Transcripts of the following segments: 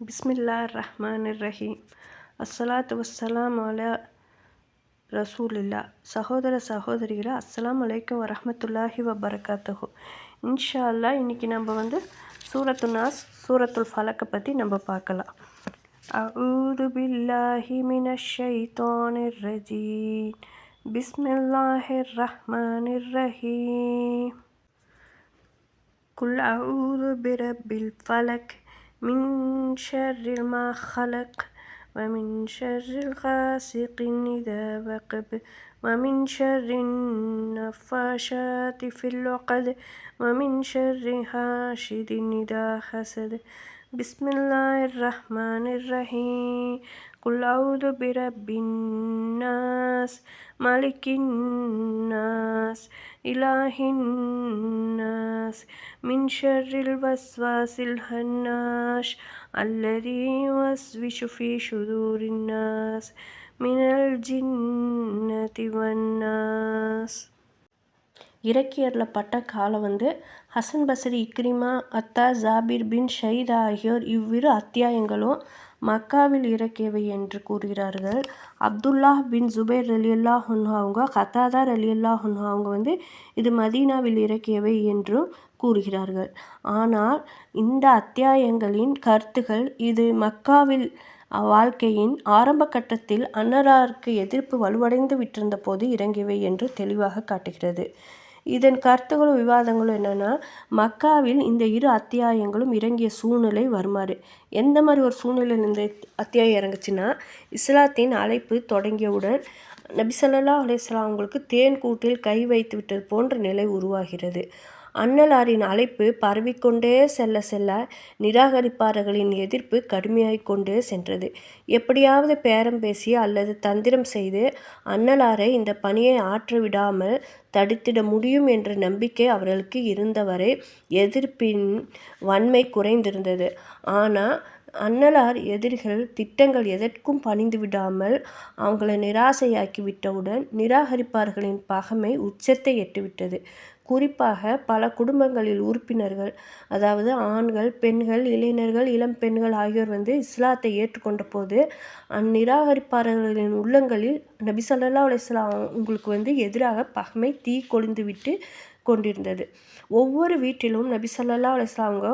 பிஸ்மில்லா ரஹ்மான் ரஹீம் அஸ்ஸலாத்து வசலாம் அலா ரசூலில்லா சகோதர சகோதரிகளா அஸ்ஸலாம் வலைக்கம் வரமத்துல்லாஹி வபரகாத்துஹு. இன்ஷா அல்லா இன்றைக்கி நம்ம வந்து சூரத்து நாஸ் சூரத்துல் ஃபலக்கை பற்றி நம்ம பார்க்கலாம். அவுது பில்லாஹி மினஷ் ரஜீம் பிஸ்மில்லாஹிர் ரஹ்மானிர் ரஹீம் குல் அவுது பிரபில் ஃபலக். من شر ما خلق ومن شر غاسق إذا وقب ومن شر النفاشات في العقد ومن شر حاشد إذا حسد. بسم الله الرحمن الرحيم قل أعوذ برب الناس ملك الناس إله الناس من شر الوسواس الهناش الذي يوسوس في صدور الناس من الجنة والناس இறக்கியறப்பட்ட காலம் வந்து ஹசன் பசரி இக்ரிமா அத்தா ஜாபிர் பின் ஷஹீத் ஆகியோர் இவ்விரு அத்தியாயங்களும் மக்காவில் இறக்கியவை என்று கூறுகிறார்கள். அப்துல்லா பின் ஜுபேர் அலி ஹுன்ஹா அவங்க கத்தாதார் அலி ஹுன்ஹா அவங்க வந்து இது மதீனாவில் இறக்கியவை என்றும் கூறுகிறார்கள். ஆனால் இந்த அத்தியாயங்களின் கருத்துகள் இது மக்காவில் வாழ்க்கையின் ஆரம்ப கட்டத்தில் அன்னராருக்கு எதிர்ப்பு வலுவடைந்து விட்டிருந்த போது இறங்கியவை என்று தெளிவாக காட்டுகிறது. இதன் கருத்துகளும் விவாதங்களும் என்னென்னா மக்காவில் இந்த இரு அத்தியாயங்களும் இறங்கிய சூழ்நிலை வருமாறு. எந்த மாதிரி ஒரு சூழ்நிலையில் இந்த அத்தியாயம் இறங்குச்சுன்னா இஸ்லாத்தின் அழைப்பு தொடங்கியவுடன் நபிசல்லா அலிஸ்லாம் அவங்களுக்கு தேன் கூட்டில் கை வைத்து விட்டது போன்ற நிலை உருவாகிறது. அன்னலாரின் அழைப்பு பரவிக்கொண்டே செல்ல செல்ல நிராகரிப்பாளர்களின் எதிர்ப்பு கடுமையாகிக் கொண்டே சென்றது. எப்படியாவது பேரம் பேசி அல்லது தந்திரம் செய்து அன்னலாரை இந்த பணியை ஆற்ற விடாமல் தடுத்திட முடியும் என்ற நம்பிக்கை அவர்களுக்கு இருந்தவரை எதிர்ப்பின் வன்மை குறைந்திருந்தது. ஆனால் அன்னலார் எதிரிகள் திட்டங்கள் எதற்கும் பணிந்து விடாமல் அவங்களை நிராசையாக்கி விட்டவுடன் நிராகரிப்பார்களின் பகமை உச்சத்தை எட்டுவிட்டது. குறிப்பாக பல குடும்பங்களில் உறுப்பினர்கள் அதாவது ஆண்கள் பெண்கள் இளைஞர்கள் இளம் பெண்கள் ஆகியோர் வந்து இஸ்லாத்தை ஏற்றுக்கொண்ட போது அந்நிராகரிப்பாளர்களின் உள்ளங்களில் நபி சொல்லா அலிஸ்லாம் உங்களுக்கு வந்து எதிராக பகமை தீ கொழுந்துவிட்டு கொண்டிருந்தது. ஒவ்வொரு வீட்டிலும் நபி சொல்லல்லா அலிஸ்லாங்க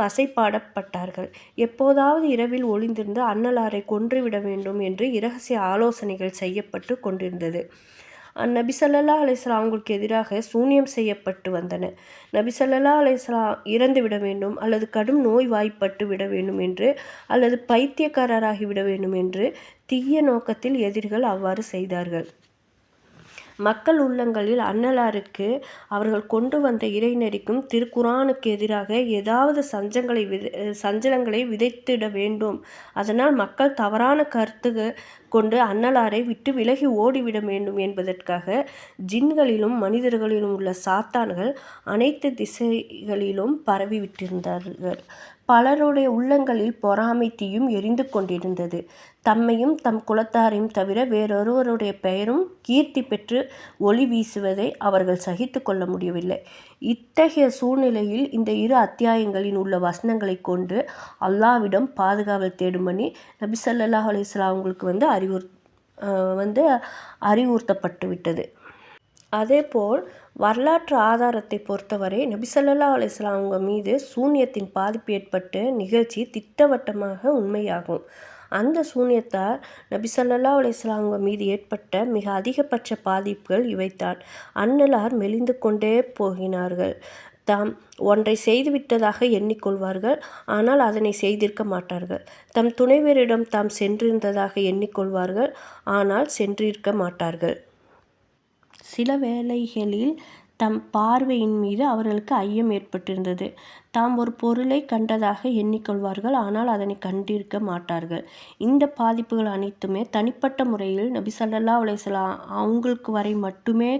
வசைப்பாடப்பட்டார்கள் எப்போதாவது இரவில் ஒளிந்திருந்து அன்னலாரை கொன்றுவிட வேண்டும் என்று இரகசிய ஆலோசனைகள் செய்யப்பட்டு கொண்டிருந்தது. அந்நபி சல்லா அலிஸ்லாம் அவங்களுக்கு எதிராக சூன்யம் செய்யப்பட்டு வந்தன. நபி சல்லா அலிஸ்லாம் இறந்து விட வேண்டும் அல்லது கடும் நோய் வாய்ப்பட்டு விட வேண்டும் என்று அல்லது பைத்தியக்காரராகி விட வேண்டும் என்று தீய நோக்கத்தில் எதிரிகள் அவ்வாறு செய்தார்கள். மக்கள் உள்ளங்களில் அன்னலாருக்கு அவர்கள் கொண்டு வந்த இறைநெறிக்கும் திருக்குரானுக்கு எதிராக ஏதாவது சஞ்சங்களை விதை சஞ்சலங்களை விதைத்திட வேண்டும். அதனால் மக்கள் தவறான கருத்து கொண்டு அன்னலாரை விட்டு விலகி ஓடிவிட வேண்டும் என்பதற்காக ஜின்களிலும் மனிதர்களிலும் உள்ள சாத்தான்கள் அனைத்து திசைகளிலும் பரவிவிட்டிருந்தார்கள். பலருடைய உள்ளங்களில் பொறாமை தீயும் எரிந்து கொண்டிருந்தது. தம்மையும் தம் குலத்தாரையும் தவிர வேறொருவருடைய பெயரும் கீர்த்தி பெற்று ஒளி வீசுவதை அவர்கள் சகித்து கொள்ள முடியவில்லை. இத்தகைய சூழ்நிலையில் இந்த இரு அத்தியாயங்களில் உள்ள வசனங்களை கொண்டு அல்லாவிடம் பாதுகாவல் தேடும்படி நபி சல்லாஹ் அலிஸ்லாம் அவங்களுக்கு வந்து அறிவுறு வந்து அறிவுறுத்தப்பட்டு விட்டது அதேபோல் வரலாற்று ஆதாரத்தை பொறுத்தவரை நபிசல்லா அலிஸ்லாம் அவங்க மீது சூன்யத்தின் பாதிப்பு ஏற்பட்டு நிகழ்ச்சி திட்டவட்டமாக உண்மையாகும். அந்த சூன்யத்தால் நபிசல்லா அலிஸ்லாம் அவங்க மீது ஏற்பட்ட மிக அதிகபட்ச பாதிப்புகள் இவைத்தான் அன்னலார் மெலிந்து கொண்டே போகினார்கள். தாம் ஒன்றை செய்துவிட்டதாக எண்ணிக்கொள்வார்கள் ஆனால் அதனை செய்திருக்க மாட்டார்கள். தம் துணைவரிடம் தாம் சென்றிருந்ததாக எண்ணிக்கொள்வார்கள் ஆனால் சென்றிருக்க மாட்டார்கள். சில வேளைகளில் தம் பார்வையின் மீது அவர்களுக்கு ஐயம் ஏற்பட்டிருந்தது. தாம் ஒரு பொருளை கண்டதாக எண்ணிக்கொள்வார்கள் ஆனால் அதனை கண்டிருக்க மாட்டார்கள். இந்த பாதிப்புகள் அனைத்துமே தனிப்பட்ட முறையில் நபி சல்லா அலைசலாம் அவங்களுக்கு வரை மட்டுமே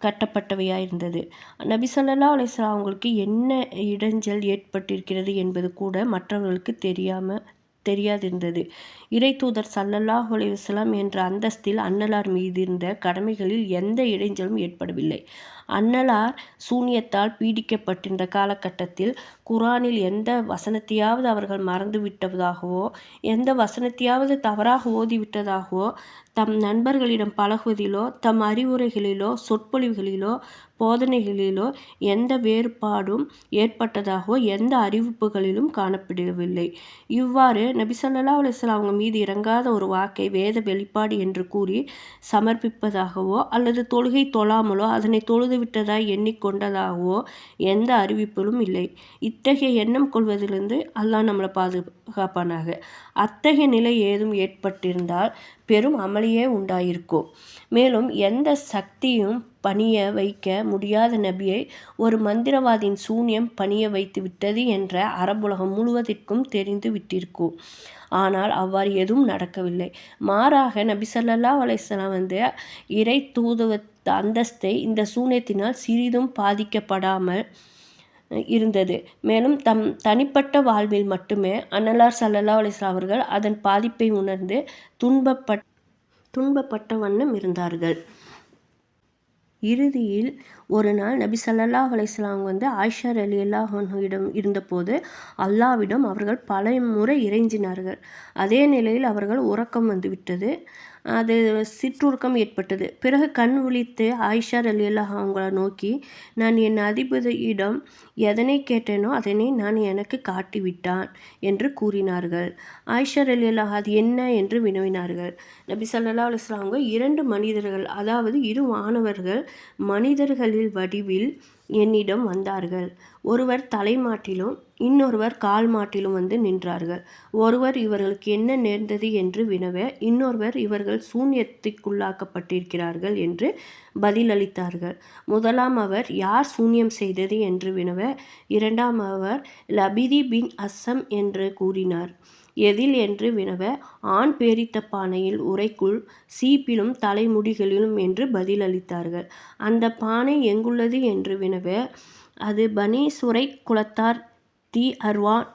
கட்டப்பட்டவையாக இருந்தது நபி சல்லா அலைசலாம் அவங்களுக்கு என்ன இடைஞ்சல் ஏற்பட்டிருக்கிறது என்பது கூட மற்றவர்களுக்கு தெரியாமல் தெரியாதிருந்தது இறை தூதர் சல்லல்லாஹ் அலைவசலாம் என்ற அந்தஸ்தில் அன்னலார் மீது இருந்த கடமைகளில் எந்த இடைஞ்சலும் ஏற்படவில்லை. அன்னலார் சூனியத்தால் பீடிக்கப்பட்டிருந்த காலகட்டத்தில் குரானில் எந்த வசனத்தையாவது அவர்கள் மறந்துவிட்டதாகவோ எந்த வசனத்தையாவது தவறாக ஓதிவிட்டதாகவோ தம் நண்பர்களிடம் பழகுவதிலோ தம் அறிவுரைகளிலோ சொற்பொழிவுகளிலோ போதனைகளிலோ எந்த வேறுபாடும் ஏற்பட்டதாகவோ எந்த அறிவிப்புகளிலும் காணப்படவில்லை. இவ்வாறு நபிசல்லா அலிஸ்லாம் அவங்க மீது இறங்காத ஒரு வாக்கை வேத வெளிப்பாடு என்று கூறி சமர்ப்பிப்பதாகவோ அல்லது தொழுகை தொழாமலோ அதனை தொழுது எண்ணிக் கொண்டதாகவோ எந்த அறிவிப்பிலும் இல்லை. இத்தகைய எண்ணம் கொள்வதிலிருந்து அல்லாஹ் நம்மளை பாதுகாப்பானாக. அத்தகைய நிலை ஏதும் ஏற்பட்டிருந்தால் பெரும் அமளியே உண்டாயிருக்கும். மேலும் எந்த சக்தியும் பணிய வைக்க முடியாத நபியை ஒரு மந்திரவாதியின் சூனியம் பணிய வைத்து விட்டது என்ற அரபுலகம் முழுவதற்கும் தெரிந்து விட்டிருக்கும். ஆனால் அவ்வாறு எதுவும் நடக்கவில்லை. மாறாக நபி சல்லா அலைசலாம் வந்து இறை தூதுவ அந்தஸ்தை இந்த சூனியத்தினால் சிறிதும் பாதிக்கப்படாமல் இருந்தது. மேலும் தம் தனிப்பட்ட வாழ்வில் மட்டுமே அன்னலார் சல்லல்லா அலைஹி அவர்கள் அதன் பாதிப்பை உணர்ந்து துன்பப்பட் துன்பப்பட்ட வண்ணம் இருந்தார்கள். இறுதியில் ஒரு நாள் நபி ஸல்லல்லாஹு அலைஹி வந்து ஆயிஷா அலி அல்லாஹிடம் இருந்தபோது அல்லாஹ்விடம் அவர்கள் பலமுறை இறைஞ்சினார்கள். அதே நிலையில் அவர்கள் உறக்கம் வந்துவிட்டது. அது சிற்றுருக்கம் ஏற்பட்டது. பிறகு கண் விழித்து ஆயிஷா ரலியல்லாஹு அவங்கள நோக்கி நான் என் அதிபதியிடம் எதனை கேட்டேனோ அதனை நான் எனக்கு காட்டிவிட்டான் என்று கூறினார்கள். ஆயிஷா ரலியல்லாஹு அது என்ன என்று வினவினார்கள். நபி சல்லா அலைஹி அவங்க இரண்டு மனிதர்கள் அதாவது இரு மாணவர்கள் மனிதர்களில் வடிவில் என்னிடம் வந்தார்கள். ஒருவர் தலைமாட்டிலும் இன்னொருவர் கால் மாட்டிலும் வந்து நின்றார்கள். ஒருவர் இவர்களுக்கு என்ன நேர்ந்தது என்று வினவ இன்னொருவர் இவர்கள் சூன்யத்துக்குள்ளாக்கப்பட்டிருக்கிறார்கள் என்று பதிலளித்தார்கள். அவர் யார் சூன்யம் செய்தது என்று வினவ இரண்டாம் அவர் லபிதி பின் அஸ்ஸம் என்று கூறினார். எதில் என்று வினவ ஆண் பேரித்த பானையில் உரைக்குள் சீப்பிலும் தலைமுடிகளிலும் என்று பதிலளித்தார்கள். அந்த பானை எங்குள்ளது என்று வினவ அது பனீ சுரைக் குலத்தார் தி அர்வான்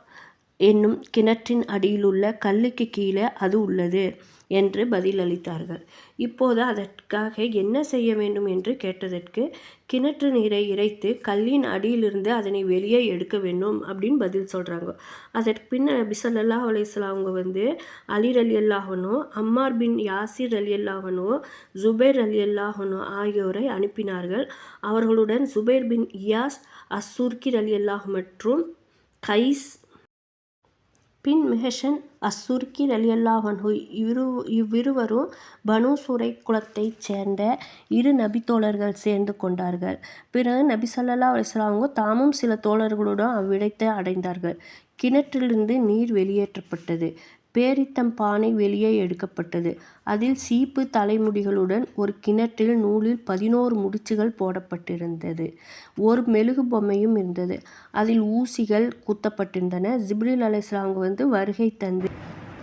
என்னும் கிணற்றின் அடியிலுள்ள கல்லுக்கு கீழே அது உள்ளது என்று பதிலளித்தார்கள். இப்போது அதற்காக என்ன செய்ய வேண்டும் என்று கேட்டதற்கு கிணற்று நீரை இறைத்து கல்லின் அடியிலிருந்து அதனை வெளியே எடுக்க வேண்டும் அப்படின்னு பதில் சொல்கிறாங்க அதற்கு பின்னர் பிசல்லா ஸல்லல்லாஹு அவங்க வந்து அலி அல்லாஹனோ அம்மார் பின் யாசிர் அலி அல்லாஹனோ ஜுபேர் அலி அல்லாஹனோ ஆகியோரை அனுப்பினார்கள். அவர்களுடன் சுபேர் பின் இயாஸ் அசூர்கிர் அலி அல்லாஹ் மற்றும் கைஸ் பின் மெஹஷன் அஸ்-சுர்கி இரு இவ்விருவரும் பனு சுரை குலத்தைச் சேர்ந்த இரு நபி தோழர்கள் சேர்ந்து கொண்டார்கள். பிறகு நபி சல்லா அலைஹி தாமும் சில தோழர்களுடன் அவ்விடத்தை அடைந்தார்கள். கிணற்றிலிருந்து நீர் வெளியேற்றப்பட்டது. பேரித்தம் பானை வெளியே எடுக்கப்பட்டது. அதில் சீப்பு தலைமுடிகளுடன் ஒரு கிணற்றில் நூலில் பதினோரு முடிச்சுகள் போடப்பட்டிருந்தது. ஒரு மெழுகு பொம்மையும் இருந்தது. அதில் ஊசிகள் குத்தப்பட்டிருந்தன. ஜிப்ரில் அலைஹிஸ்ஸலாம் வந்து வருகை தந்து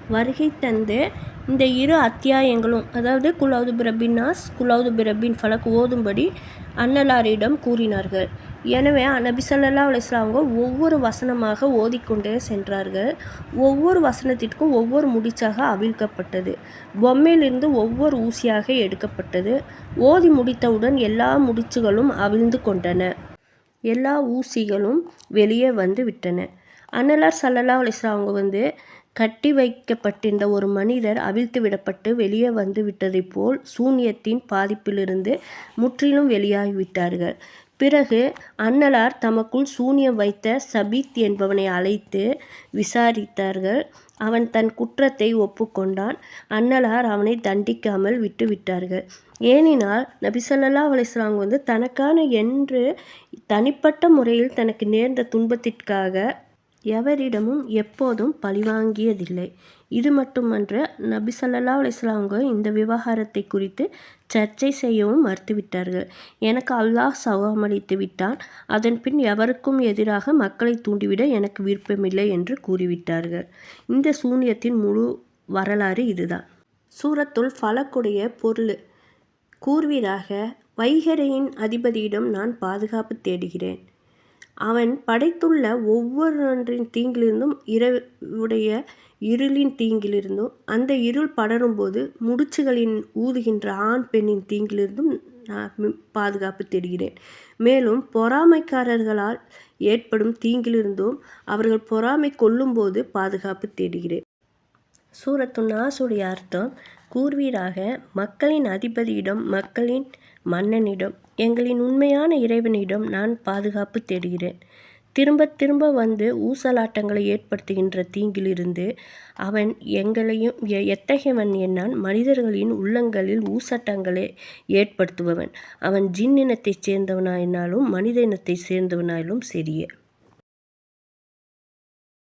வருகை தந்து இந்த இரு அத்தியாயங்களும் அதாவது குலவுது பிரபின்னாஸ் குலவுது பிரபின் ஃபலக் ஓதும்படி அன்னலாரிடம் கூறினார்கள். எனவே நபி சல்லா அலைஹி அவங்க ஒவ்வொரு வசனமாக ஓதிக்கொண்டே சென்றார்கள். ஒவ்வொரு வசனத்திற்கும் ஒவ்வொரு முடிச்சாக அவிழ்க்கப்பட்டது. பொம்மையிலிருந்து ஒவ்வொரு ஊசியாக எடுக்கப்பட்டது. ஓதி முடித்தவுடன் எல்லா முடிச்சுகளும் அவிழ்ந்து கொண்டன. எல்லா ஊசிகளும் வெளியே வந்து விட்டன. அன்னலார் சல்லல்லா அலைஹி அவங்க வந்து கட்டி வைக்கப்பட்டிருந்த ஒரு மனிதர் அவிழ்த்து விடப்பட்டு வெளியே வந்து விட்டதைப் போல் சூனியத்தின் பாதிப்பிலிருந்து முற்றிலும் வெளியாகிவிட்டார்கள். பிறகு அன்னலார் தமக்குள் சூனியம் வைத்த சபீத் என்பவனை அழைத்து விசாரித்தார்கள். அவன் தன் குற்றத்தை ஒப்புக்கொண்டான் அன்னலார் அவனை தண்டிக்காமல் விட்டுவிட்டார்கள். ஏனெனில் நபிசல்லா அலிஸ்லாங் வந்து தனக்கான என்று தனிப்பட்ட முறையில் தனக்கு நேர்ந்த துன்பத்திற்காக எவரிடமும் எப்போதும் பழிவாங்கியதில்லை. இது மட்டுமன்று நபி சல்லா அலைஹி அவங்க இந்த விவகாரத்தை குறித்து சர்ச்சை செய்யவும் மறுத்துவிட்டார்கள். எனக்கு அல்லாஹ் சுகமளித்து விட்டான். அதன்பின் எவருக்கும் எதிராக மக்களை தூண்டிவிட எனக்கு விருப்பமில்லை என்று கூறிவிட்டார்கள். இந்த சூனியத்தின் முழு வரலாறு இதுதான். சூரத்துள் ஃபலக்குடைய பொருள் கூறுவீராக வைகரையின் அதிபதியிடம் நான் பாதுகாப்பு தேடுகிறேன். அவன் படைத்துள்ள ஒவ்வொன்றின் தீங்கிலிருந்தும் இரவுடைய இருளின் தீங்கிலிருந்தும் அந்த இருள் படரும்போது முடிச்சுகளின் ஊதுகின்ற ஆண் பெண்ணின் தீங்கிலிருந்தும் நான் பாதுகாப்பு தேடுகிறேன். மேலும் பொறாமைக்காரர்களால் ஏற்படும் தீங்கிலிருந்தும் அவர்கள் பொறாமை கொள்ளும்போது பாதுகாப்பு தேடுகிறேன். சூரத்து நாசுடைய அர்த்தம் கூர்வீராக மக்களின் அதிபதியிடம் மக்களின் மன்னனிடம் எங்களின் உண்மையான இறைவனிடம் நான் பாதுகாப்பு தேடுகிறேன். திரும்ப திரும்ப வந்து ஊசலாட்டங்களை ஏற்படுத்துகின்ற தீங்கிலிருந்து அவன் எங்களையும் எ- எத்தகையவன் என்னான் மனிதர்களின் உள்ளங்களில் ஊசட்டங்களை ஏற்படுத்துபவன். அவன் ஜின் இனத்தைச் சேர்ந்தவனாயினாலும் மனித இனத்தைச் சேர்ந்தவனாயிலும் சரியே.